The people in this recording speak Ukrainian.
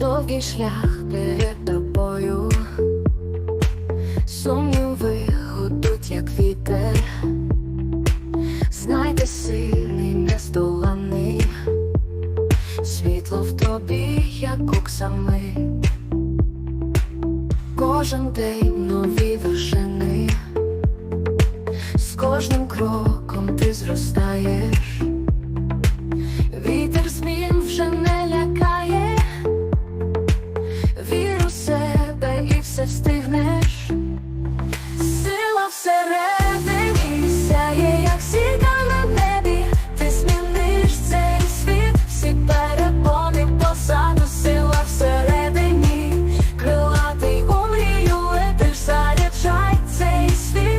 довгий шлях перед тобою, сумніви гудуть, як вітер. Знайте сильний, нездоланий, світло в тобі, як оксами. Кожен день нові вершини, з кожним кроком ти зростаєш, все встигнеш.